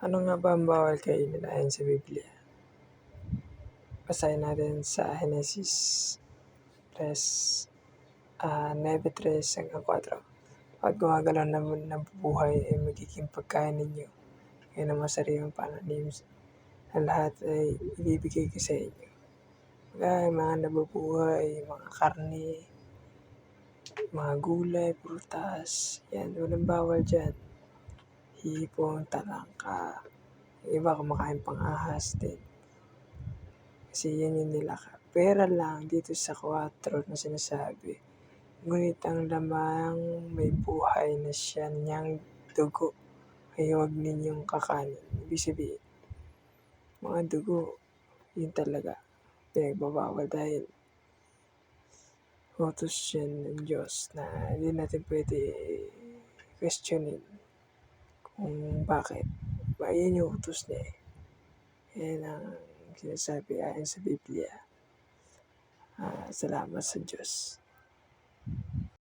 Ano nga ba ang bawal kainin ayon sa Biblia? Basahin natin sa Genesis 3, ah, 9:3 hanggang 4. At gumagalaw na nabubuhay ay magiging pagkain ninyo. Ngayon ang masariwang pananim na lahat ay ibibigay ko sa inyo. Kaya mga nabubuhay, mga karne, mga gulay, prutas, yan, walang bawal dyan. Hipon, talangka, iba kumakain pang ahas din. Kasi yan yung nilaka. Pera lang dito sa 4 na sinasabi. Ngunit ang lamang may buhay na siya niyang dugo ay huwag ninyong kakanin. Ibig sabihin, mga dugo, yun talaga pinagbabawal dahil utos yan ng Diyos na hindi natin pwede questionin kung bakit. Ba, yan yung utos niya eh. Yan ang sinasabi ayon sa Biblia. Uh, salamat sa Diyos.